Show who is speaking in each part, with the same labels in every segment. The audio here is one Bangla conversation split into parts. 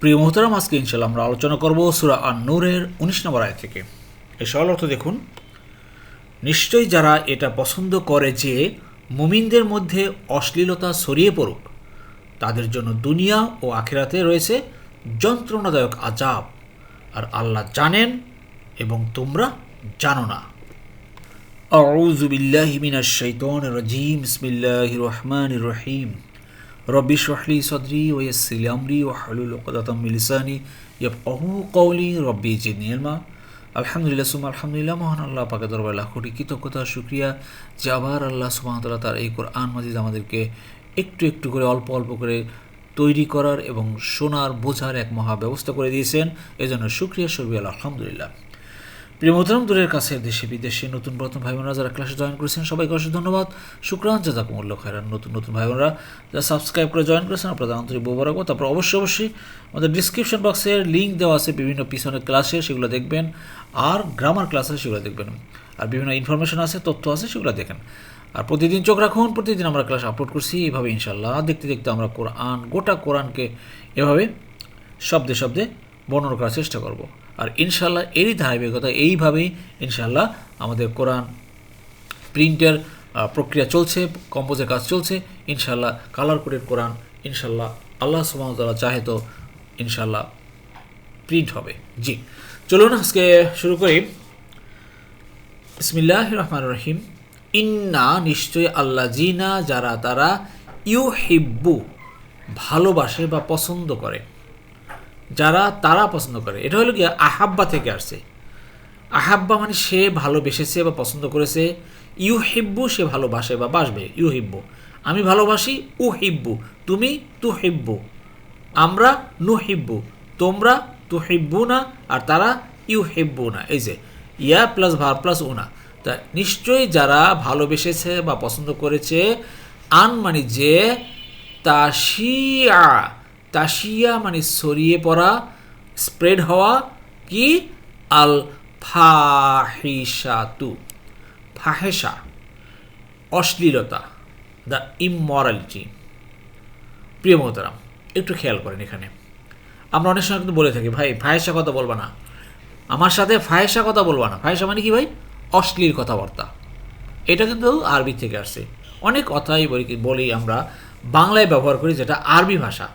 Speaker 1: প্রিয় মোহতারাম আজকে ইনশাল্লাহ আমরা আলোচনা করব সুরা আর নূরের উনিশ নম্বর আয় থেকে এই সরল অর্থ দেখুন নিশ্চয়ই যারা এটা পছন্দ করে যে মুমিনদের মধ্যে অশ্লীলতা ছড়িয়ে পড়ুক তাদের জন্য দুনিয়া ও আখেরাতে রয়েছে যন্ত্রণাদায়ক আজাব আর আল্লাহ জানেন এবং তোমরা জানো না أعوذ بالله من الشيطان الرجيم بسم الله الرحمن الرحيم রব্বি শহলি সদরি ও ইয়াসিল আমরি ও হালুল ওকদাতাম মিলিসানি ইয়াফকাহু কৌলি রব্বি জিদনি ইলমা। আলহামদুলিল্লাহ সুমা আলহামদুলিল্লাহ, মহান আল্লাহ পাকে দরবার লাখোটি কৃতজ্ঞতা সুক্রিয়া যে আবার আল্লাহ সুবাহতাল্লাহ তার এই কোরআন মাজিদ আমাদেরকে একটু একটু করে, অল্প অল্প করে তৈরি করার এবং শোনার, বোঝার এক মহা ব্যবস্থা করে দিয়েছেন। এজন্য সুক্রিয়া আল আলহামদুলিল্লাহ। প্রিয় মোহতারাম দূরের কাছে, দেশে, বিদেশে নতুন প্রথম ভাই বোনরা যারা ক্লাসে জয়েন করেছেন, সবাইকে অসংখ্য ধন্যবাদ। শুক্রান, জাজাকুমুল্লাহ খায়রান, নতুন নতুন ভাই বোনরা যারা সাবস্ক্রাইব করে জয়েন করেছেন, আপনাদের আন্তরিক মোবারকবাদ। তারপর অবশ্যই অবশ্যই আমাদের ডিসক্রিপশন বক্সের লিঙ্ক দেওয়া আছে, বিভিন্ন পিছনের ক্লাসে সেগুলো দেখবেন। আর গ্রামার ক্লাস সেগুলো দেখবেন। আর বিভিন্ন ইনফরমেশন আছে, তথ্য আছে, সেগুলো দেখেন। আর প্রতিদিন চোখ রাখুন, প্রতিদিন আমরা ক্লাস আপলোড করছি। এভাবে ইনশাল্লাহ দেখতে দেখতে আমরা কোরআন, গোটা কোরআনকে এভাবে শব্দে শব্দে বর্ণনা করার চেষ্টা করব। আর ইনশাল্লাহ এরই ধারাবাহিকতা এইভাবেই ইনশাল্লাহ আমাদের কোরআন প্রিন্টের প্রক্রিয়া চলছে, কম্পোজের কাজ চলছে ইনশাল্লাহ কালার কোডের কোরআন ইনশাল্লাহ আল্লাহ সুমতলা চাহে তো ইনশাল্লাহ প্রিন্ট হবে। জি, চলুন আজকে শুরু করি। ইসমিল্লাহ রহমান রহিম। ইন্না নিশ্চয় আল্লাহ জিনা যারা তারা ইউ হিব্বু ভালোবাসে বা পছন্দ করে। যারা, তারা পছন্দ করে। এটা হলো কি আহাব্বা থেকে আসছে। আহাব্বা মানে সে ভালোবেসেছে বা পছন্দ করেছে ইউ হিব্বু সে ভালোবাসে বা বাসবে ইউ হিব্বু আমি ভালোবাসি উ হিব্বু তুমি তু হিব্বু আমরা নু হিব্বু তোমরা তু হিব্বু না আর তারা ইউ হিব্বু না এই যে, ইয়া প্লাস ভার প্লাস উনা। তা নিশ্চয়ই যারা ভালোবেসেছে বা পছন্দ করেছে, আন মানে যে তাশিয়া তাশিয়া মানে ছড়িয়ে পড়া স্প্রেড হওয়া কি? আল ফাহিসাতু ফাহেসা অশ্লীলতা দ্য ইমরালিটি প্রিয় মহতারাম, একটু খেয়াল করেন এখানে। আমরা অনেক সময় কিন্তু বলে থাকি, ভাই ফাহেসা কথা বলবা না। আমার সাথে ফাহেসা কথা বলবা না। ফাহেসা মানে কি ভাই? অশ্লীল কথাবার্তা। এটা কিন্তু আরবি থেকে আসছে। অনেক কথাই বলি বলি আমরা বাংলায় ব্যবহার করি যেটা আরবি ভাষা।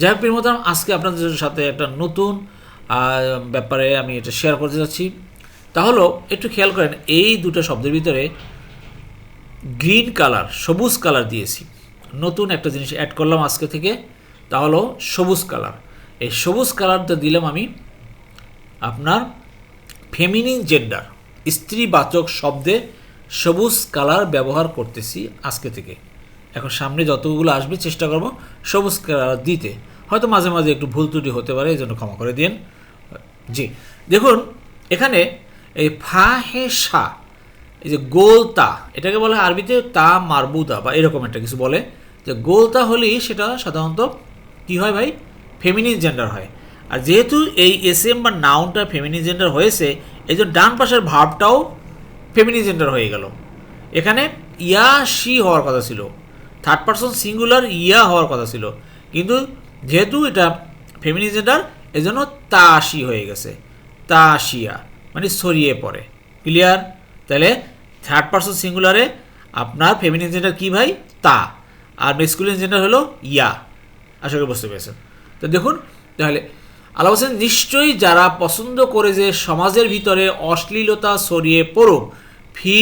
Speaker 1: যাই হোক প্রিয়মতাম আজকে আপনাদের সাথে একটা নতুন ব্যাপারে আমি এটা শেয়ার করতে যাচ্ছি। তাহলে একটু খেয়াল করেন, এই দুটো শব্দের ভিতরে গ্রিন কালার সবুজ কালার দিয়েছি। নতুন একটা জিনিস অ্যাড করলাম আজকে থেকে, তা হলো সবুজ কালার এই সবুজ কালারটা দিলাম আমি আপনার ফেমিনিন জেন্ডার স্ত্রীবাচক শব্দে সবুজ কালার ব্যবহার করতেছি আজকে থেকে। এখন সামনে যতগুলো আসবে চেষ্টা করব সবুজ দিতে। হয়তো মাঝে মাঝে একটু ভুল ত্রুটি হতে পারে, এই জন্য ক্ষমা করে দিন। জি, দেখুন, এখানে এই ফা হে সা, এই যে গোলতা, এটাকে বলে আরবিতে তা মারবুদা বা এরকম একটা কিছু বলে। যে গোলতা হলেই সেটা সাধারণত কি হয় ভাই? ফেমিনিন জেন্ডার হয়। আর যেহেতু এই এস এম বা নাউনটা ফেমিনিন জেন্ডার হয়েছে এই জন্য ডান পাশের ভাবটাও ফেমিনিন জেন্ডার হয়ে গেল। এখানে ইয়া শি হওয়ার কথা ছিল। থার্ড পার্সন সিঙ্গুলার ইয়া হওয়ার কথা ছিল। কিন্তু যেহেতু এটা ফেমিনি জেন্ডার এজন্য তাশি হয়ে গেছে। তাশিয়া মানে ছড়িয়ে পড়ে। ক্লিয়ার তাহলে থার্ড পার্সন সিঙ্গুলারে আপনার ফেমিনিন জেন্ডার কী ভাই? তা। আর মেসকুলিন জেন্ডার হলো ইয়া। আশা করি বুঝতে পেরেছেন। তো দেখুন, তাহলে আল্লাহ বলছেন, নিশ্চয়ই যারা পছন্দ করে যে সমাজের ভিতরে অশ্লীলতা ছড়িয়ে পড়ুক ফি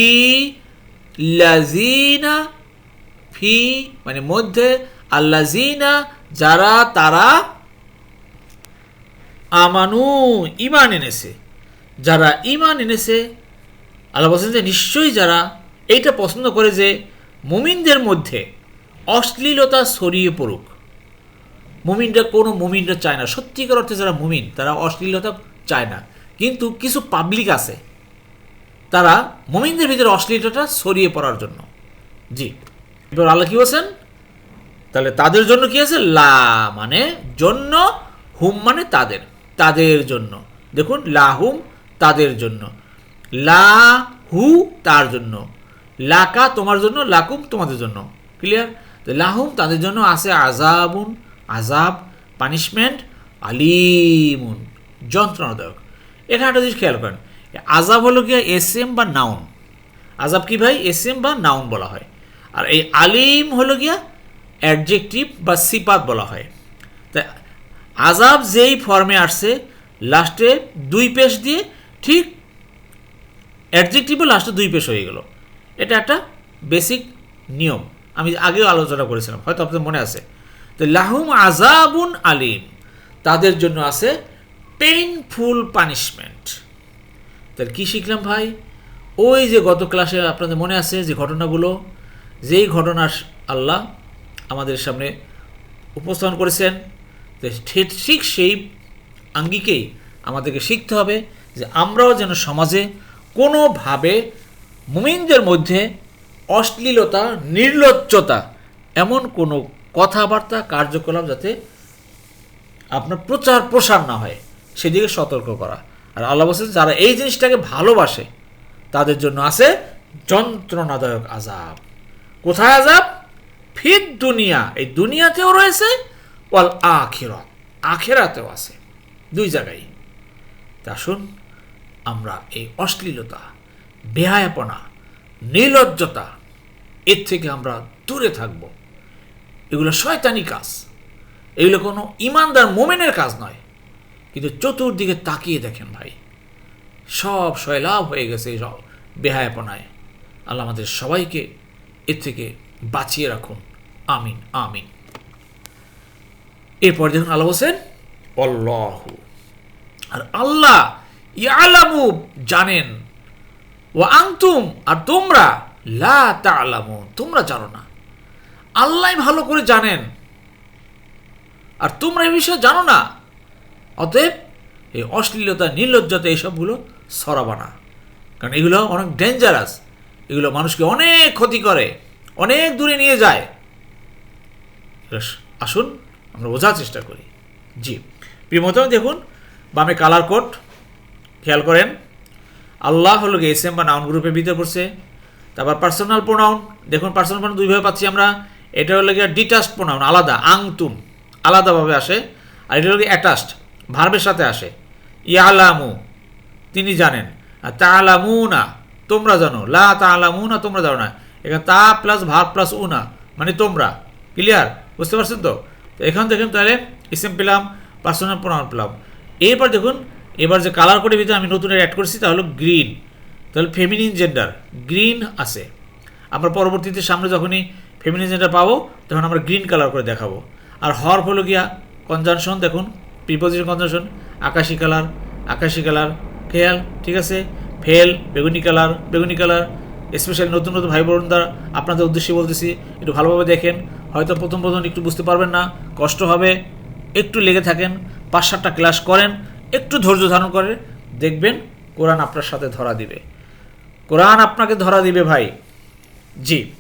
Speaker 1: লাজিনা ফি মানে মধ্যে আল্লাজিনা যারা, তারা আমানু ইমান এনেছে। যারা ইমান এনেছে, আল্লাহ বলছেন যে নিশ্চয়ই যারা এইটা পছন্দ করে যে মুমিনদের মধ্যে অশ্লীলতা ছড়িয়ে পড়ুক। মুমিনরা কোনো মুমিনরা চায় না। সত্যিকার অর্থে যারা মুমিন, তারা অশ্লীলতা চায় না। কিন্তু কিছু পাবলিক আছে, তারা মুমিনদের ভিতরে অশ্লীলতা ছড়িয়ে পড়ার জন্য। জি। এবার আল্লাহ কি বলছেন? তাহলে তাদের জন্য কি আছে? লা মানে জন্য, হুম মানে তাদের তাদের জন্য। দেখুন লাহুম তাদের জন্য। লা হু তার জন্য। লাকা তোমার জন্য লাকুম তোমাদের জন্য। ক্লিয়ার তো লাহুম তাদের জন্য আছে আজাবুন আজাব পানিশমেন্ট আলিমুন, যন্ত্রণাদায়ক। এখানে একটা জিনিস খেয়াল করেন আজাব হলো গিয়া এস এম বা নাউন। আজাব কি ভাই? এস এম বা নাউন বলা হয়। আর এই আলিম হলো গিয়া অ্যাডজেক্টিভ বা সিপাত বলা হয়। তা আজাব যেই ফর্মে আসছে লাস্টে দুই পেশ দিয়ে ঠিক অ্যাডজেক্টিভও লাস্টে দুই পেশ হয়ে গেল। এটা একটা বেসিক নিয়ম। আমি আগেও আলোচনা করেছিলাম, হয়তো আপনাদের মনে আছে। তো লাহুম আজাবুন আলিম। তাদের জন্য আছে পেইনফুল পানিশমেন্ট তাহলে কী শিখলাম ভাই? ওই যে গত ক্লাসে আপনাদের মনে আছে যে ঘটনাগুলো? যেই ঘটনা আল্লাহ আমাদের সামনে উপস্থাপন করেছেন ঠিক সেই আঙ্গিকেই আমাদেরকে শিখতে হবে যে আমরাও যেন সমাজে কোনোভাবে মুমিনদের মধ্যে অশ্লীলতা, নির্লজ্জতা এমন কোনো কথাবার্তা, কার্যকলাপ যাতে আপনার প্রচার প্রসার না হয়, সেদিকে সতর্ক করা। আর আল্লাহ বলছেন, যারা এই জিনিসটাকে ভালোবাসে, তাদের জন্য আছে যন্ত্রণাদায়ক আজাব কোথায় আজাব ফির দুনিয়া। এই দুনিয়াতেও রয়েছে, ওয়াল আখিরাত। আখেরাতেও আছে, দুই জায়গায়। তা আসুন, আমরা এই অশ্লীলতা, বেহায়াপনা, নির্লজ্জতা, এর থেকে আমরা দূরে থাকব। এগুলো শয়তানি কাজ। এগুলো কোনো ইমানদার মোমেনের কাজ নয়। কিন্তু চতুর্দিকে তাকিয়ে দেখেন ভাই, সব সয়লাভ হয়ে গেছে এই সব বেহায়াপনায়। আল্লাহ আমাদের সবাইকে এর থেকে বাঁচিয়ে রাখুন। আমিন আমিন। এরপর দেখুন আল্লাহ হোসেন অল্লাহু আর আল্লাহ ইয়ালামু জানেন। ও আংতুম আর তোমরা লা তালামু তোমরা জানো না। আল্লাহ ভালো করে জানেন। আর তোমরা এই বিষয়ে জানো না। অতএব এই অশ্লীলতা নির্লজ্জতা এইসবগুলো সরাবা না। কারণ এগুলো অনেক ডেঞ্জারাস এগুলো মানুষকে অনেক ক্ষতি করে, অনেক দূরে নিয়ে যায়। আসুন, আমরা বোঝার চেষ্টা করি। জি প্রিয়মত দেখুন, বামে কালার কোড, খেয়াল করেন। আল্লাহ হলো গিয়ে এস এম বা নাউন গ্রুপের ভিতরে পড়ছে, তারপর পার্সোনাল প্রোনাউন, দেখুন পার্সোনাল প্রোনাউন দুইভাবে পাচ্ছি আমরা। এটা হলো গিয়ে ডিটাস্ট প্রোনাউন, আলাদা, আংতুম, আলাদাভাবে আসে। আর এটা হলো গিয়ে অ্যাটাচড, ভার্বের সাথে আসে। ইয়ালামু, তিনি জানেন। আর তালামু না তোমরা জানো, লা তালামু না তোমরা জানো না। এখানে তা প্লাস ভার প্লাস উনা মানে তোমরা। ক্লিয়ার বুঝতে পারছেন তো? এখান দেখুন তাহলে ইসেম পেলাম পার্সোনাল প্রোনাউন পেলাম। এরপর দেখুন, এবার যে কালার কোডের ভিতরে আমি নতুন অ্যাড করেছি, তা হলো গ্রিন তাহলে ফেমিনিন জেন্ডার গ্রিন আছে। আমরা পরবর্তীতে সামনে যখনই ফেমিনিন জেন্ডার পাবো, তখন আমরা গ্রিন কালার করে দেখাবো। আর হর্ফ হলো গিয়া কনজানশন দেখুন প্রিপোজিশন কনজানশন আকাশি কালার আকাশি কালার খেয়াল, ঠিক আছে? ফেল বেগুনি কালার বেগুনি কালার স্পেশালি নতুন নতুন ভাই বোনরা আপনাদের উদ্দেশ্যে বলতেছি, একটু ভালোভাবে দেখেন। হয়তো প্রথম প্রথম একটু বুঝতে পারবেন না, কষ্ট হবে, একটু লেগে থাকেন, পাঁচ সাতটা ক্লাস করেন, একটু ধৈর্য ধারণ করে দেখবেন কোরআন আপনার সাথে ধরা দিবে। কোরআন আপনাকে ধরা দিবে ভাই। জি।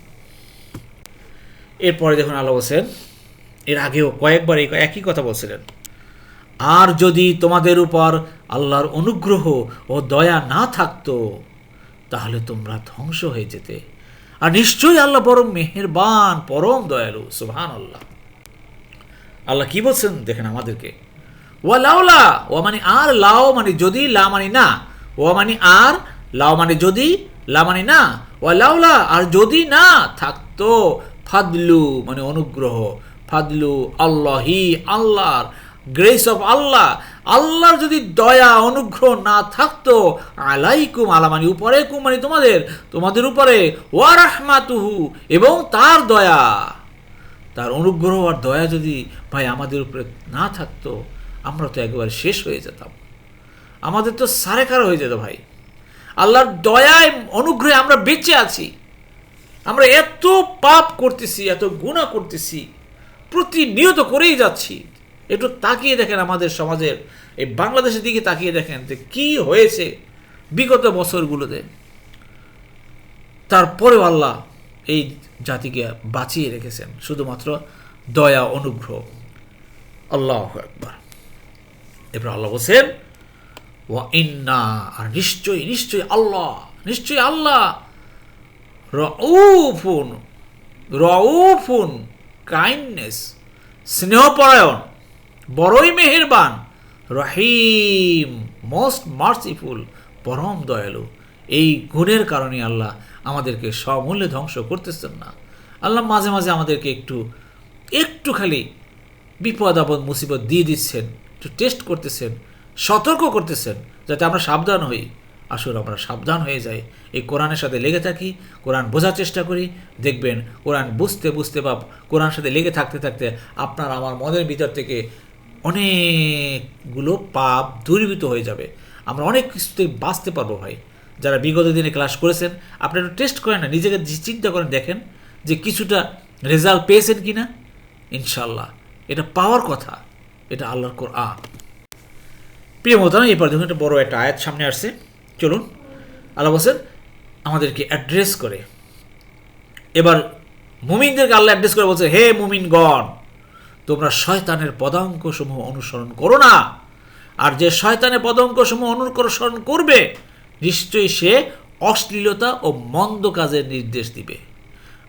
Speaker 1: এরপরে দেখুন আল্লাহ বলছেন, এর আগেও কয়েকবার এই একই কথা বলছিলেন। আর যদি তোমাদের উপর আল্লাহর অনুগ্রহ ও দয়া না থাকতো, তাহলে তোমরা ধ্বংস হয়ে যেতে। আর নিশ্চয়ই আল্লাহ পরম মেহেরবান, পরম দয়ালু সুবহান আল্লাহ আল্লাহ কি বলছেন দেখেন আমাদেরকে। ওয়া লাউলা ও মানে আর, লাও মানে যদি, লা মানে না। ও মানে আর, লাও মানে যদি, লা মানে না। ওয়া লাউলা আর যদি না থাকতো, ফাদলু মানে অনুগ্রহ, ফাদলু আল্লাহি, আল্লাহর গ্রেস অফ আল্লাহ আল্লাহর যদি দয়া, অনুগ্রহ না থাকতো, আলাইকুম আলামানি উপরে কুমানি তোমাদের তোমাদের উপরে, ওয়া রাহমাতুহু, এবং তার দয়া। তার অনুগ্রহ আর দয়া যদি ভাই আমাদের উপরে না থাকতো, আমরা তো একেবারে শেষ হয়ে যেতাম। আমাদের তো সারে কারও হয়ে যেত ভাই। আল্লাহর দয়ায়, অনুগ্রহে আমরা বেঁচে আছি। আমরা এত পাপ করতেছি, এত গুণা করতেছি, প্রতিনিয়ত করেই যাচ্ছি। একটু তাকিয়ে দেখেন আমাদের সমাজের, এই বাংলাদেশের দিকে তাকিয়ে দেখেন যে কি হয়েছে বিগত বছরগুলোতে। তারপরেও আল্লাহ এই জাতিকে বাঁচিয়ে রেখেছেন, শুধুমাত্র দয়া, অনুগ্রহ। আল্লাহ একবার এবার আল্লাহ বলছেন ও ইন্না আর নিশ্চয়ই নিশ্চয়ই আল্লাহ নিশ্চয়ই আল্লাহ। রউফুন রউফুন, কাইন্ডনেস, স্নেহপরায়ণ। বড়ই মেহেরবান, রহিম মোস্ট মার্সিফুল পরম দয়ালু। এই গুণের কারণে আল্লাহ আমাদেরকে সমূল্যে ধ্বংস করতেছেন না। আল্লাহ মাঝে মাঝে আমাদেরকে একটু একটু খালি বিপদ, আপদ, মুসিবত দিয়ে দিচ্ছেন, একটু টেস্ট করতেছেন, সতর্ক করতেছেন, যাতে আমরা সাবধান হই। আসলে আমরা সাবধান হয়ে যাই। এই কোরআনের সাথে লেগে থাকি, কোরআন বোঝার চেষ্টা করি। দেখবেন কোরআন বুঝতে বুঝতে বা কোরআনের সাথে লেগে থাকতে থাকতে আপনার আমার মনের ভিতর থেকে অনেকগুলো পাপ দূরীভূত হয়ে যাবে। আমরা অনেক কিছুতে বাঁচতে পারব ভাই। যারা বিগত দিনে ক্লাস করেছেন, আপনি একটু টেস্ট করেন না, নিজেকে চিন্তা করেন, দেখেন যে কিছুটা রেজাল্ট পেয়েছেন কি না ইনশাল্লাহ এটা পাওয়ার কথা। এটা আল্লাহর কোর আ প্রিয় মোহতারাম এরপর দেখুন একটা বড় একটা আয়াত সামনে আসছে। চলুন, আল্লাহ বলছেন, আমাদেরকে অ্যাড্রেস করে। এবার মুমিনদেরকে আল্লাহ অ্যাড্রেস করে বলছে, হে মুমিনগণ তোমরা শয়তানের পদাঙ্কসমূহ অনুসরণ করো না। আর যে শয়তানের পদাঙ্কসমূহ অনুসরণ করবে, নিশ্চয়ই সে অশ্লীলতা ও মন্দ কাজের নির্দেশ দিবে।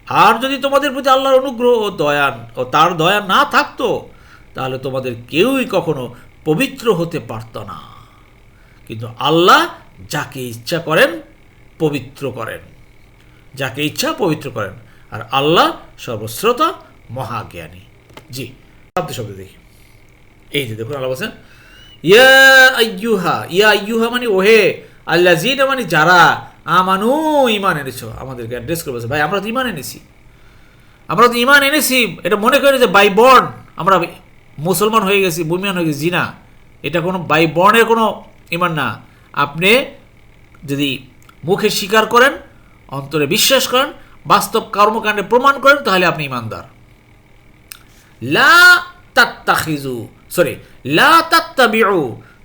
Speaker 1: আর যদি তোমাদের প্রতি আল্লাহর অনুগ্রহ ও দয়া ও তার দয়া না থাকতো, তাহলে তোমাদের কেউই কখনো পবিত্র হতে পারত না। কিন্তু আল্লাহ যাকে ইচ্ছা করেন, পবিত্র করেন। যাকে ইচ্ছা পবিত্র করেন। আর আল্লাহ সর্বশ্রোতা মহাজ্ঞানী। জি। শব্দ শব্দ দেখি। এই যে দেখুন আল্লাহ বলছেন ইয়া আইয়ুহা ইয়া আইয়ুহা মানে ওহে আল্লাহ জিন মানে যারা, আমানু ইমান এনেছো। আমাদেরকে অ্যাড্রেস করে বলছে, ভাই, আমরা তো ইমান এনেছি। আমরা তো ইমান এনেছি। এটা মনে করি যে বাই বর্ন আমরা মুসলমান হয়ে গেছি বুমিয়ান হয়ে গেছি জি না এটা কোনো বাই বর্ণের কোনো ইমান না। আপনি যদি মুখে স্বীকার করেন, অন্তরে বিশ্বাস করেন, বাস্তব কর্মকাণ্ডে প্রমাণ করেন, তাহলে আপনি ইমানদার লা সরি লা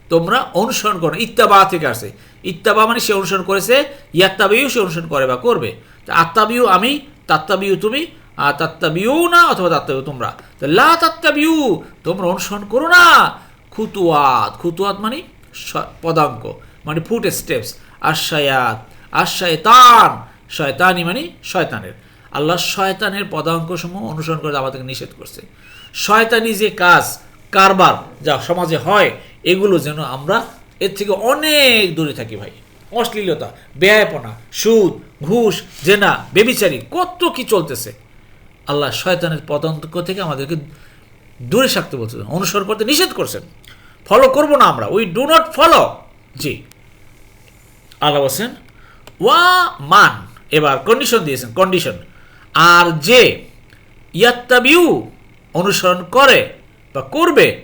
Speaker 1: তোমরা অনুসরণ করো ইত্তাবা থেকে আসে। ইত্তাবা মানে সে অনুসরণ করেছে, ইয়াত্তাবিউ সে অনুসরণ করে বা করবে। তা আত্তাবিউ আমি, তাত্তাবিউ তুমি, আর তাত্তাবিউ না অথবা তাত্তাবিউ তোমরা। তো লা তাত্তাবিউ, তোমরা অনুসরণ করো না। খুতুয়াত খুতুয়াত মানে পদাঙ্ক মানে ফুট স্টেপস আশায়াত আশায়তান শয়তানি মানে শয়তানের। আল্লাহ শয়তানের পদাঙ্কসমূহ অনুসরণ করে আমাদেরকে নিষেধ করছে। শয়তানি যে কাজ, কারবার যা সমাজে হয়, এগুলো যেন আমরা এর থেকে অনেক দূরে থাকি ভাই। অশ্লীলতা ব্যয়পনা সুদ, ঘুষ, জেনা, বেবিচারি, কত কি চলতেছে। আল্লাহ শয়তানের পদাঙ্ক থেকে আমাদেরকে দূরে থাকতে বলছেন অনুসরণ করতে নিষেধ করছেন। ফলো করব না আমরা we do not follow ji. Allah বলছেন, ওয়া মান, এবার কন্ডিশন দিয়েছেন কন্ডিশন আর যে ইয়াত্তাবিউ, অনুসরণ করে বা করবে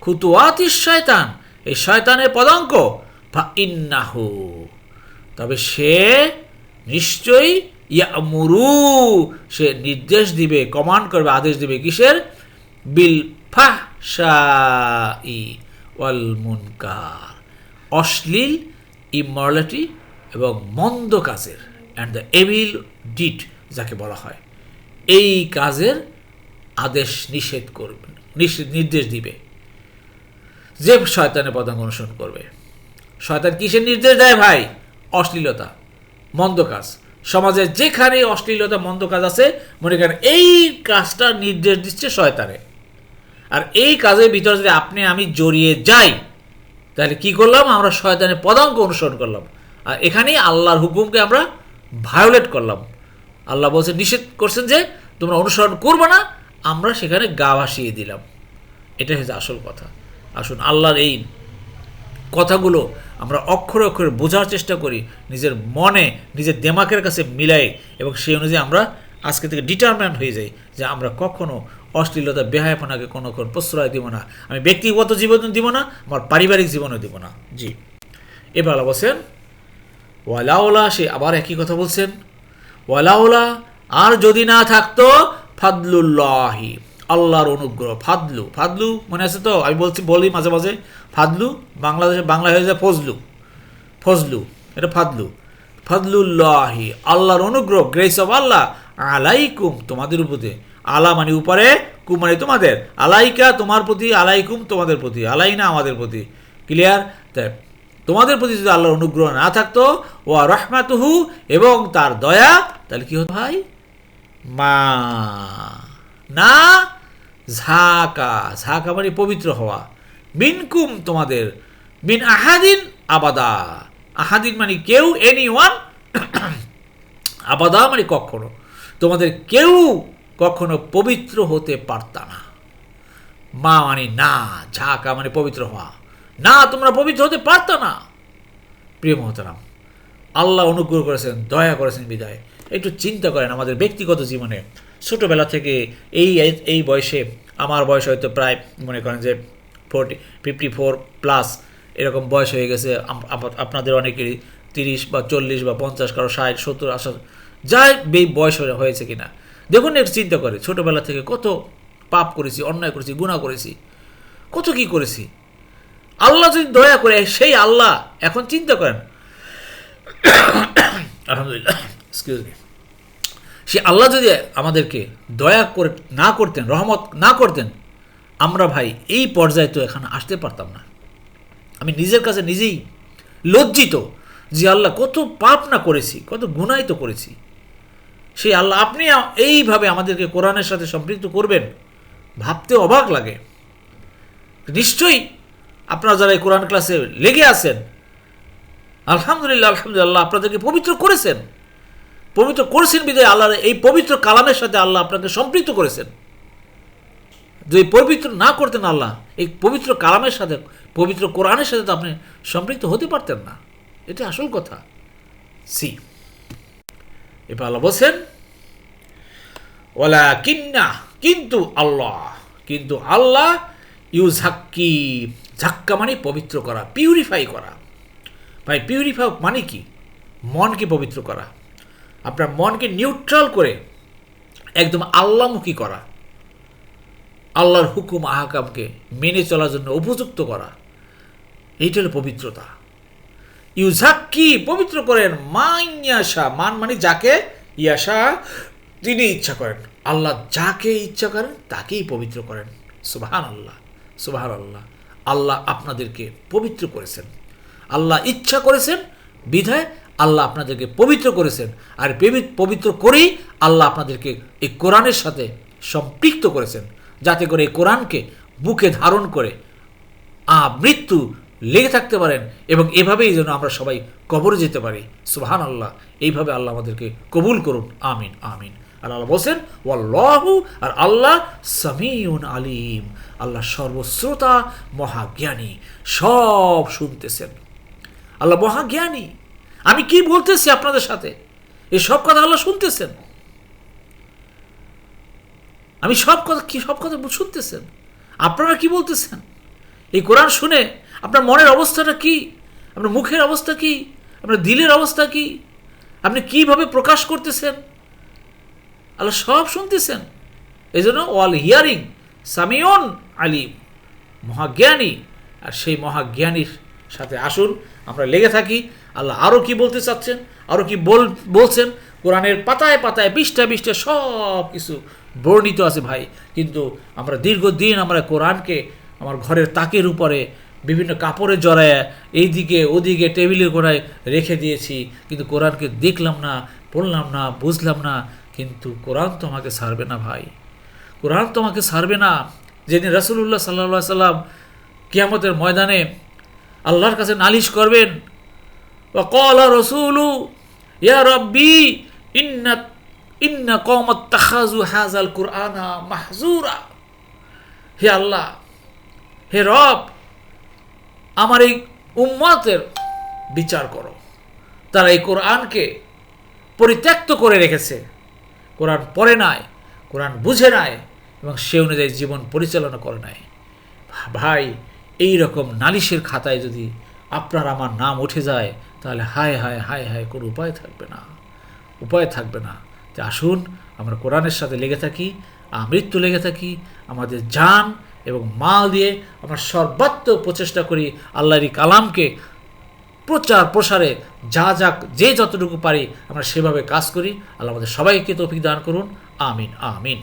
Speaker 1: খুতুয়াতি শয়তান, এই শয়তানের পদাঙ্ক বা ইন্নাহু তবে সে নিশ্চয়ই ইয়ামুরু, সে নির্দেশ দিবে, কমান্ড করবে, আদেশ দিবে কিসের? বিল ওয়াল মুনকার। অশ্লীল, ইমরালিটি এবং মন্দ কাজের। অ্যান্ড দ্য এভিল ডিট যাকে বলা হয়। এই কাজের আদেশ নিষেধ করবে নির্দেশ দিবে। যে শয়তানের পদাঙ্ক অনুসরণ করবে। শয়তান কিসের নির্দেশ দেয় ভাই? অশ্লীলতা, মন্দ কাজ। সমাজে যেখানে অশ্লীলতা, মন্দ কাজ আছে, মনে করেন এই কাজটা নির্দেশ দিচ্ছে শয়তানে। আর এই কাজের ভিতরে যদি আপনি, আমি জড়িয়ে যাই, তাহলে কি করলাম? আমরা শয়তানের পদাঙ্ক অনুসরণ করলাম। আর এখানেই আল্লাহর হুকুমকে আমরা ভায়োলেট করলাম। আল্লাহ বলছে নিষেধ করছেন যে তোমরা অনুসরণ করবে না, আমরা সেখানে গা ভাসিয়ে দিলাম। এটা হচ্ছে আসল কথা। আসুন, আল্লাহর এই কথাগুলো আমরা অক্ষরে অক্ষরে বোঝার চেষ্টা করি, নিজের মনে, নিজের দেমাকের কাছে মিলাই, এবং সেই অনুযায়ী আমরা আজকে থেকে ডিটারমেন্ট হয়ে যাই যে আমরা কখনো অশ্লীলতা, বেহায়পনাকে কোনো কোনো প্রশ্রয় দিব না। আমি ব্যক্তিগত জীবনও দিব না, আমার পারিবারিক জীবনও দিব না। জি। এবার বলছেন ওয়ালাওলা সে আবার একই কথা বলছেন ওয়ালাওলা আর যদি না থাকতো, ফাদলুল্লাহি, আল্লাহর অনুগ্রহ, ফাদলু ফাদলু মনে আছে তো? আমি বলছি, বলি মাঝে মাঝে, ফাদলু, বাংলাদেশে, বাংলা হয়ে যায় ফজলু ফজলু, এটা ফাদলু, ফাদলুল্লাহি, আল্লাহর অনুগ্রহ গ্রেস অফ আল্লাহ আলাইকুম তোমাদের উপরে, আলা মানে উপরে, কুম মানে তোমাদের, আলাইকা তোমার প্রতি, আলাইকুম তোমাদের প্রতি, আলাইনা আমাদের প্রতি ক্লিয়ার তাই তোমাদের প্রতি যদি আল্লাহর অনুগ্রহ না থাকতো ও রহমাতুহু, এবং তার দয়া, তাহলে কি হতো ভাই? মা, না, ঝাকা ঝাকা মানে পবিত্র হওয়া। মিনকুম তোমাদের, মিন আহাদিন আবাদা। আহাদিন মানে কেউ এনি ওয়ান আবাদা মানে কখনো। তোমাদের কেউ কখনো পবিত্র হতে পারতা না। মা মানে না, ঝাঁকা মানে পবিত্র হওয়া। না, তোমরা পবিত্র হতে পারত না। প্রিয় মহতারাম, আল্লাহ অনুগ্রহ করেছেন, দয়া করেছেন বিদায়। একটু চিন্তা করেন আমাদের ব্যক্তিগত জীবনে। ছোটোবেলা থেকে এই এই বয়সে, আমার বয়স হয়তো প্রায়, মনে করেন যে, ফোরটি, ফিফটি ফোর প্লাস, এরকম বয়স হয়ে গেছে। আপনাদের অনেকেরই তিরিশ বা চল্লিশ বা পঞ্চাশ, কারও ষাট, সত্তর আশা যাই এই বয়স হয়ে- হয়েছে কিনা। দেখুন, একটু চিন্তা করে, ছোটোবেলা থেকে কত পাপ করেছি, অন্যায় করেছি গুণা করেছি। কত কি করেছি? আল্লাহ যদি দয়া করে সেই আল্লাহ এখন চিন্তা করেন। আলহামদুলিল্লাহ সে আল্লাহ যদি আমাদেরকে দয়া করে না করতেন, রহমত না করতেন, আমরা ভাই এই পর্যায়ে তো এখানে আসতে পারতাম না। আমি নিজের কাছে নিজেই লজ্জিত যে আল্লাহ কত পাপ না করেছি, কত গুনাই তো করেছি। সেই আল্লাহ আপনি এইভাবে আমাদেরকে কোরআনের সাথে সম্পৃক্ত করবেন, ভাবতে অবাক লাগে। নিশ্চয়ই আপনারা যারা এই কোরআন ক্লাসে লেগে আছেন, আলহামদুলিল্লাহ আলহামদুলিল্লাহ, আপনাদেরকে পবিত্র করেছেন। পবিত্র করেছেন বিদায় আল্লাহর এই পবিত্র কালামের সাথে আল্লাহ আপনাকে সম্পৃক্ত করেছেন। যদি পবিত্র না করতেন আল্লাহ, এই পবিত্র কালামের সাথে, পবিত্র কোরআনের সাথে তো আপনি সম্পৃক্ত হতে পারতেন না। এটা আসল কথা। সি। এবার আল্লাহ বলছেন ওলা কিন্না কিন্তু আল্লাহ কিন্তু আল্লাহ ইউ ঝাক্কি মানে পবিত্র করা পিউরিফাই করা। ভাই পিউরিফাই মানে কি? মনকে পবিত্র করা। আপনার মনকে নিউট্রাল করে একদম আল্লামুখী করা। আল্লাহর হুকুম, আহকামকে মেনে চলার জন্য উপযুক্ত করা। এইটা হলো পবিত্রতা। ইউজাক্কি পবিত্র করেন। মান ইয়াশা, মান মানে যাকে ইয়াশা, তিনি ইচ্ছা করেন। আল্লাহ যাকে ইচ্ছা করেন, তাকেই পবিত্র করেন। সুবাহান আল্লাহ সুবাহান আল্লাহ আল্লাহ আপনাদেরকে পবিত্র করেছেন। আল্লাহ ইচ্ছা করেছেন, বিধায় আল্লাহ আপনাদেরকে পবিত্র করেছেন। আর পবিত্র করেই আল্লাহ আপনাদেরকে এই কোরআনের সাথে সম্পৃক্ত করেছেন। যাতে করে এই কোরআনকে বুকে ধারণ করে আ মৃত্যু লেগে থাকতে পারেন এবং এভাবেই যেন আমরা সবাই কবরে যেতে পারি। সুবহান আল্লাহ এইভাবে আল্লাহ আমাদেরকে কবুল করুন। আমিন আমিন। আল্লাহ বলছেন, ওয়াল্লাহু আর আল্লাহ সামিউন আলিম। আল্লাহ সর্বশ্রোতা, মহাজ্ঞানী, সব শুনতেছেন। আল্লাহ মহাজ্ঞানী। আমি কি বলতেছি আপনাদের সাথে? এই সব কথা আল্লাহ শুনতেছেন? আমি সব কথা, কি সব কথা শুনতেছেন? আপনারা কি বলতেছেন? এই কোরআন শুনে আপনার মনের অবস্থাটা কি? আপনার মুখের অবস্থা কি? আপনার দিলের অবস্থা কি? আপনি কীভাবে প্রকাশ করতেছেন? আল্লাহ সব শুনতেছেন। এই জন্য ওয়াল হিয়ারিং সামিয়ন আলিম, মহাজ্ঞানী। আর সেই মহাজ্ঞানীর সাথে আসুন, আমরা লেগে থাকি। আল্লাহ আরও কি বলতে চাচ্ছেন আরও কি বল, বলছেন? কোরআনের পাতায় পাতায় বিশটা বিশটা সব কিছু বর্ণিত আছে ভাই। কিন্তু আমরা দীর্ঘদিন আমরা কোরআনকে, আমার ঘরের তাকের উপরে বিভিন্ন কাপড়ে জড়ায়, এইদিকে ওদিকে টেবিলের গোড়ায় রেখে দিয়েছি। কিন্তু কোরআনকে দেখলাম না, পড়লাম না, বুঝলাম না কিন্তু কোরআন তোমাকে সারবে না ভাই। কোরআন তোমাকে সারবে না যেদিন রাসুল্লাহ সাল্লা সাল্লাম কিয়ামতের ময়দানে আল্লাহর কাছে নালিশ করবেন কলা রসুলু, ইয়া রব্বি, ইন্না ইন্না কমত তাহাজু হাজাল কুরআনা মাহজুরা হে আল্লাহ, হে রব, আমার এই উম্মতের বিচার করো। তারা এই কোরআনকে পরিত্যক্ত করে রেখেছে। কোরআন পড়ে নাই, কোরআন বুঝে নাই এবং সে অনুযায়ী জীবন পরিচালনা করে নাই। ভাই এই রকম নালিশের খাতায় যদি আপনার আমার নাম উঠে যায়, তাহলে হায় হায় হায় হায় কোনো উপায় থাকবে না। উপায় থাকবে না। যে আসুন, আমরা কোরআনের সাথে লেগে থাকি আমৃত্যু লেগে থাকি, আমাদের জান এবং মাল দিয়ে আমরা সর্বাত্মক প্রচেষ্টা করি আল্লাহরই কালামকে প্রচার প্রসারে যা যা, যে যতটুকু পারি আমরা সেভাবে কাজ করি। আল্লাহ আমাদের সবাইকে তৌফিক দান করুন। আমিন আমিন।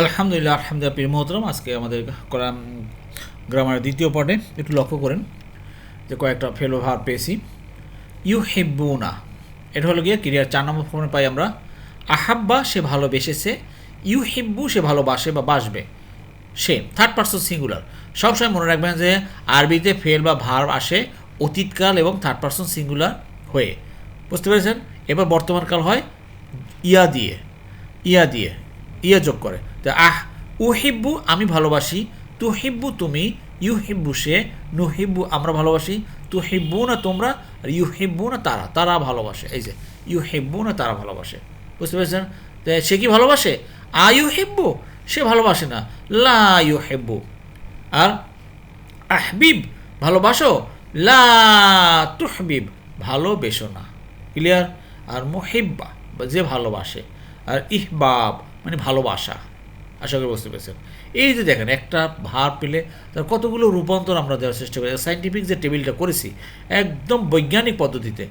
Speaker 1: আলহামদুলিল্লাহ আলহামদুলিল্লাহ, পীর মোহতরম। আজকে আমাদের কোরআন গ্রামারের দ্বিতীয় পর্বে একটু লক্ষ্য করেন যে কয়েকটা ফেলো ভার পেয়েছি। ইউ হেব্বুনা এটা হলো গিয়ে ক্রিয়ার চার নম্বর ফর্মে পাই আমরা, আহাব্বা সে ভালোবেসেছে ইউ হেব্বু সে ভালোবাসে বা বাসবে, সে থার্ড পার্সন সিঙ্গুলার সবসময় মনে রাখবেন যে আরবিতে ফেল বা ভার আসে অতীতকাল এবং থার্ড পার্সন সিঙ্গুলার হয়ে। বুঝতে পেরেছেন? এবার বর্তমানকাল হয় ইয়া দিয়ে ইয়া দিয়ে, ইয়া যোগ করে। তো আহ, উহিব্বু আমি ভালোবাসি তু হিব্বু তুমি ইউ হিব্বু সে নু হিব্বু আমরা ভালোবাসি তু হেব্বু না তোমরা আর ইউ হেব্বু না তারা তারা ভালোবাসে। এই যে ইউ হেব্বু না তারা ভালোবাসে। বুঝতে পেরেছেন? সে কি ভালোবাসে? আ ইউ হিব্বু সে ভালোবাসে না। লা ইউ হেব্বু আর আহবিব, ভালোবাসো? লা তুহবিব, ভালোবেসো না। ক্লিয়ার? আর মুহিব্বা, যে ভালোবাসে। আর ইহবাব মানে ভালোবাসা। আশা করি বুঝতে পেরেছেন। এই যে দেখেন, একটা ভার পেলে তার কতগুলো রূপান্তর আমরা দেওয়ার চেষ্টা করি। সাইন্টিফিক যে টেবিলটা করেছি, একদম বৈজ্ঞানিক পদ্ধতিতে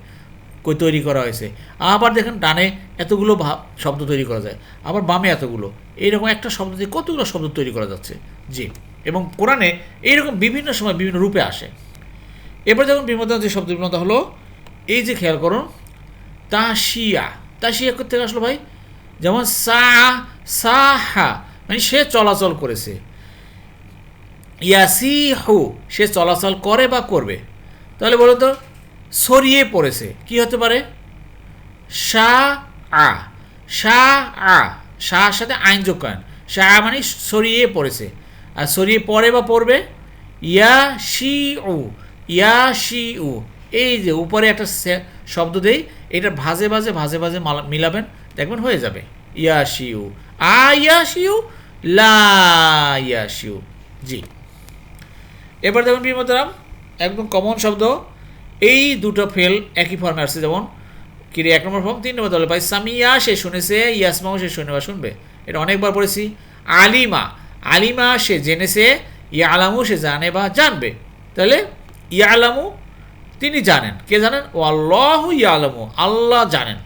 Speaker 1: তৈরি করা হয়েছে। আবার দেখেন, ডানে এতগুলো শব্দ তৈরি করা যায়, আবার বামে এতগুলো। এইরকম একটা শব্দ দিয়ে কতগুলো শব্দ তৈরি করা যাচ্ছে? জি। এবং কোরআনে এইরকম বিভিন্ন সময় বিভিন্ন রূপে আসে। এবার যখন বিমতা যে শব্দ বিমতা হলো, এই যে খেয়াল করুন, তাশিয়া। তাশিয়া করতে আসলো ভাই? যেমন সা, সাহা মানে সে চলাচল করেছে। ইয়াসিহু, সে চলাচল করে বা করবে? তাহলে বলো তো, ছড়িয়ে পড়েছে। কি হতে পারে? সা আ সা আ শার সাথে আইন যোগ করেন। সা মানে ছড়িয়ে পড়েছে। আর ছড়িয়ে পড়ে বা পড়বে? ইয়া শি উ ইয়া শি উ এই যে উপরে একটা শব্দ দেই, এটা ভাজে ভাজে ভাজে ভাজে মালা- মিলাবেন, দেখবেন হয়ে যাবে। ইয়া শি উ আ ইয়া শি উ লা জি। এবার দেখুন বিমতারাম একদম কমন শব্দ। এই দুটো ফেল একই ফর্মে আসছে। যেমন কিরে এক নম্বর ফর্ম তিন নম্বর তাহলে ভাই সামিয়া, সে শুনেছে, ইয়াসমাও সে শুনে বা শুনবে। এটা অনেকবার পড়েছি। আলিমা আলিমা সে জেনেছে ইয়া আলামু সে জানে বা জানবে। তাহলে ইয়া আলামু তিনি জানেন। কে জানেন? ও আল্লাহ ইয়া আলামু আল্লাহ জানেন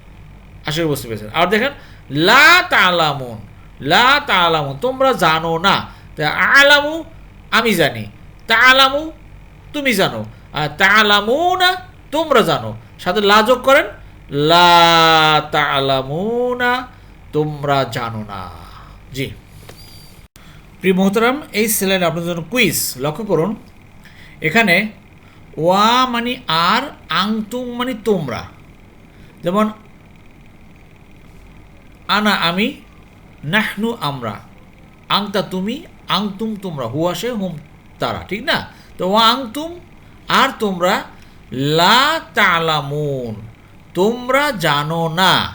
Speaker 1: আসলে পেরেছেন। আর দেখেন, লা তালামুন লা তালামুন তোমরা জানো না। তা আলামু, আমি জানি। তালামু তুমি জানো। আর তালামু না তোমরা জানো। সাথে লা যোগ করেন। লা তালামুনা তোমরা জানো না। জি। প্রিয় মোহতারাম, এই স্লাইডে আপনাদের জন্য কুইজ লক্ষ্য করুন। এখানে ওয়া মানে আর আংতুম মানে তোমরা। যেমন, আনা আমি নাহনু আমরা। আংতা তুমি, আংতুম তোমরা। হুয়া সে হুম তারা, ঠিক না? তো আংতুম, আর তোমরা, লা তালামুন, তোমরা জানো না।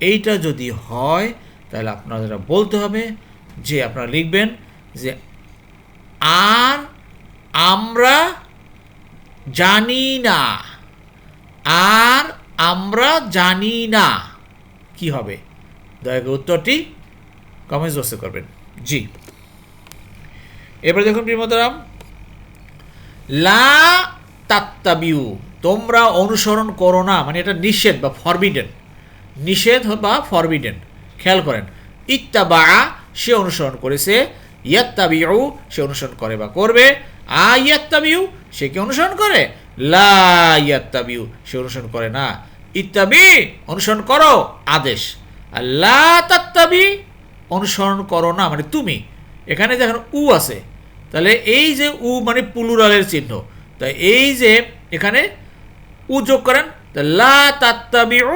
Speaker 1: এইটা যদি হয়, তাহলে আপনারা বলতে হবে যে আপনারা লিখবেন যে, আর আমরা জানি না। আর আমরা জানি না। কি হবে? দয়া উত্তরটি কমেন্টস বক্সে করবেন। জি। এবার দেখুন প্রিমতরাম লা তাত্তাবিউ, তোমরা অনুসরণ করো না মানে এটা নিষেধ বা ফরবিডেন নিষেধ বা ফরবিডেন খেয়াল করেন। ইত্তাবা সে অনুসরণ করেছে। ইয়াত্তাবিউ, সে অনুসরণ করে বা করবে। আ ইয়াত্তাবিউ, সে কি অনুসরণ করে? লা ইয়াত্তাবিউ, সে অনুসরণ করে না। ইত্তাবি, অনুসরণ করো, আদেশ। আর লা তাত্তাবি অনুসরণ করো না মানে তুমি। এখানে দেখেন উ আছে। তাহলে এই যে উ মানে পুলুরালের চিহ্ন। তাই এই যে এখানে উ যোগ করেন লা তাত্তাবিউ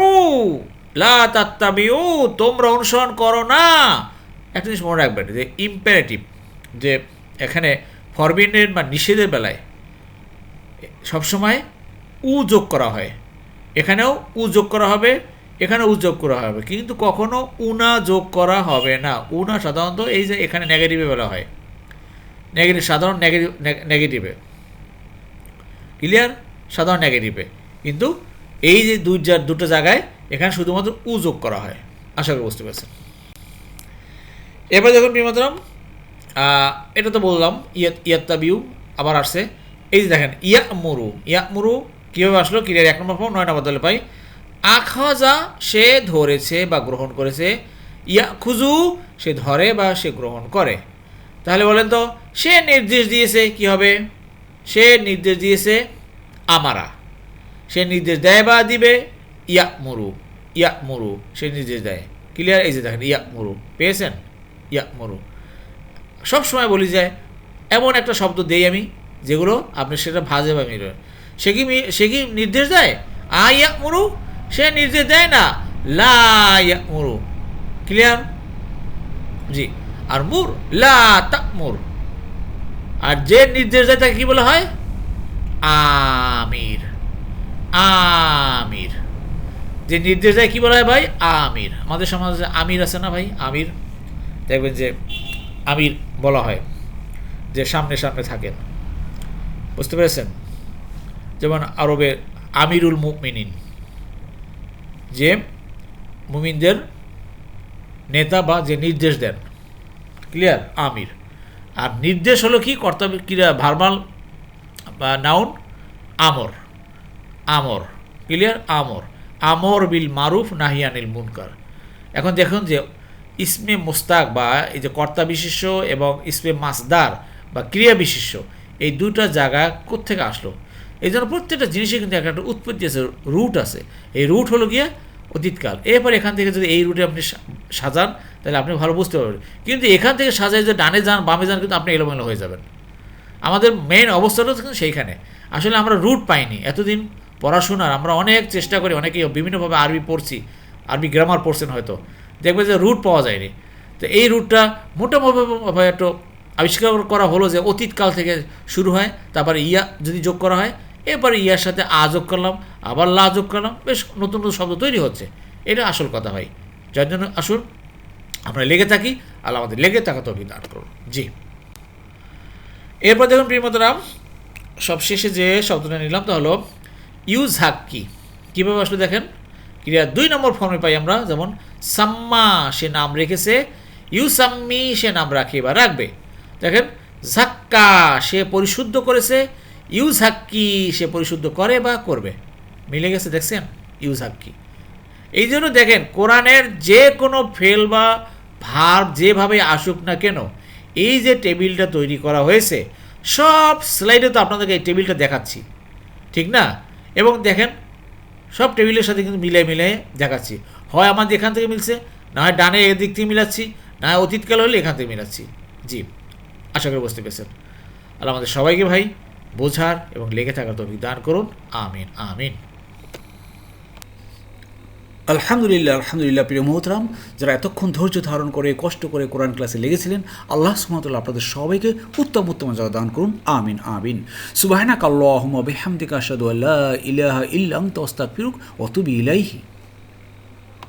Speaker 1: লা তাত্তাবিউ, তোমরা অনুসরণ করো না। একটা জিনিস মনে রাখবেন, যে ইম্পারেটিভ যে এখানে ফরবিডেন বা নিষেধের বেলায় সবসময় উ যোগ করা হয়। এখানেও উ যোগ করা হবে এখানে উ যোগ করা হবে। কিন্তু কখনো উনা যোগ করা হবে না। উনা সাধারণত এই যে এখানে নেগেটিভে বলা হয়। নেগেটিভ সাধারণ নেগেটিভ নেগেটিভে ক্লিয়ার সাধারণ নেগেটিভে কিন্তু এই যে দুই দুটো জায়গায় এখানে শুধুমাত্র উ যোগ করা হয়। আশা করি বুঝতে পারছেন। এবার দেখুন বিমাতরম এটা তো বললাম, ইয়াত, ইয়াত্তাবিউ আবার আসছে। এই যে দেখেন ইয়া মুরু ইয়া মুরু কীভাবে আসলো? ক্লিয়ার এক নম্বর ফর্ম নয় নম্বর দলে পাই। আখাজা সে ধরেছে বা গ্রহণ করেছে ইয়া খুজু সে ধরে বা সে গ্রহণ করে। তাহলে বলেন তো, সে নির্দেশ দিয়েছে, কি হবে? সে নির্দেশ দিয়েছে, আমারা। সে নির্দেশ দেয় বা দিবে? ইয়া মরু ইয়া মরু সে নির্দেশ দেয়। ক্লিয়ার এই যে দেখেন ইয়া মরু পেয়েছেন? ইয়া মরু সব সময় বলি যে, এমন একটা শব্দ দেই আমি, যেগুলো আপনি সেটা ভাজে বা মিলে। সে কি সে কি নির্দেশ দেয়? আ ইয়া মুরু সে নির্দেশ দেয় না। লা ক্লিয়ার জি। আর মুর? লা তা মুর আর যে নির্দেশ দেয় তাকে কি বলা হয়? আমির। আমির। যে নির্দেশ দেয় কি বলা হয় ভাই? আমির। আমাদের সমাজে আমির আছে না ভাই? আমির। দেখবেন যে আমির বলা হয়। যে সামনে সামনে থাকেন। বুঝতে পেরেছেন? যেমন আরবে আমিরুল মুমিনিন। যে মুমিনদের নেতা বা যে নির্দেশ দেন। ক্লিয়ার আমির। আর নির্দেশ হলো কি? কর্তব্য ক্রিয়া ভার্মাল বা নাউন? আমর। আমর। ক্লিয়ার আমর। আমর বিল মারুফ নাহিয়ানিল মুনকার। এখন দেখুন যে ইসমে মোস্তাক বা এই যে কর্তা বিশিষ্য এবং ইসমে মাসদার বা ক্রিয়া বিশিষ্য, এই দুটা জায়গা কোত্থেকে আসলো? এই জন্য প্রত্যেকটা জিনিসে কিন্তু একটা একটা উৎপত্তি আছে রুট আছে। এই রুট হলো গিয়ে অতীতকাল। এরপর এখান থেকে যদি এই রুটে আপনি সাজান, তাহলে আপনি ভালো বুঝতে পারবেন। কিন্তু এখান থেকে সাজায় যে ডানে যান, বামে যান, কিন্তু আপনি এলোমেলো হয়ে যাবেন। আমাদের মেইন অবস্থাটা কিন্তু সেইখানে। আসলে আমরা রুট পাইনি। এতদিন পড়াশোনার আমরা অনেক চেষ্টা করি অনেকেই বিভিন্নভাবে আরবি পড়ছি, আরবি গ্রামার পড়ছেন হয়তো। দেখবে যে রুট পাওয়া যায়নি। তো এই রুটটা মোটামুটিভাবে একটু আবিষ্কার করা হলো যে অতীতকাল থেকে শুরু হয়, তারপরে ইয়া যদি যোগ করা হয় এরপরে ইয়ার সাথে আ যোগ করলাম, আবার লা যোগ করলাম, বেশ নতুন নতুন শব্দ তৈরি হচ্ছে। এটা আসল কথা ভাই। যার জন্য আসুন, আমরা লেগে থাকি আল্লাহ আমাদের লেগে থাকা তো দান করুন। জি। এরপর দেখুন প্রিয়মতরাম সবশেষে যে শব্দটা নিলাম তা হলো, ইউজ হাক কি? কীভাবে আসলে দেখেন? ক্রিয়া দুই নম্বর ফর্মে পাই আমরা, যেমন, সাম্মা সে নাম রেখেছে ইউ সাম্মি সে নাম রাখে বা রাখবে। দেখেন, ঝাক্কা সে পরিশুদ্ধ করেছে ইউ ঝাক্কি সে পরিশুদ্ধ করে বা করবে? মিলে গেছে, দেখছেন? ইউ ঝাক্কি এই জন্য দেখেন, কোরআনের যে কোনো ফেল বা ভার যেভাবে আসুক না কেন, এই যে টেবিলটা তৈরি করা হয়েছে, সব স্লাইডে তো আপনাদেরকে এই টেবিলটা দেখাচ্ছি। ঠিক না? এবং দেখেন, সব টেবিলের সাথে কিন্তু মিলে মিলাই দেখাচ্ছি। হয় আমাদের এখান থেকে মিলছে, না হয় ডানে এদিক থেকে মিলাচ্ছি, না হয় অতীতকাল হলে এখান থেকে মিলাচ্ছি। জি, আশা করি বুঝতে পেরেছেন। আর আমাদের সবাইকে ভাই বোঝার এবং লেগে থাকার তৌফিক দান করুন। আমিন আমিন।
Speaker 2: আলহামদুলিল্লাহ আলহামদুলিল্লাহ, প্রিয় মোহতরাম, যারা এতক্ষণ ধৈর্য ধারণ করে, কষ্ট করে কোরআন ক্লাসে লেগেছিলেন, আল্লাহ সুমতুল্লাহ আপনাদের সবাইকে উত্তম উত্তম যা দান করুন। আমিন আমিন। সুবাহনা কাল্লাহম বেহামদিকা আসাদু আল্লাহ ইলাহা ইল্লাং তস্তা ফিরুক অতুবি ইলাইহি।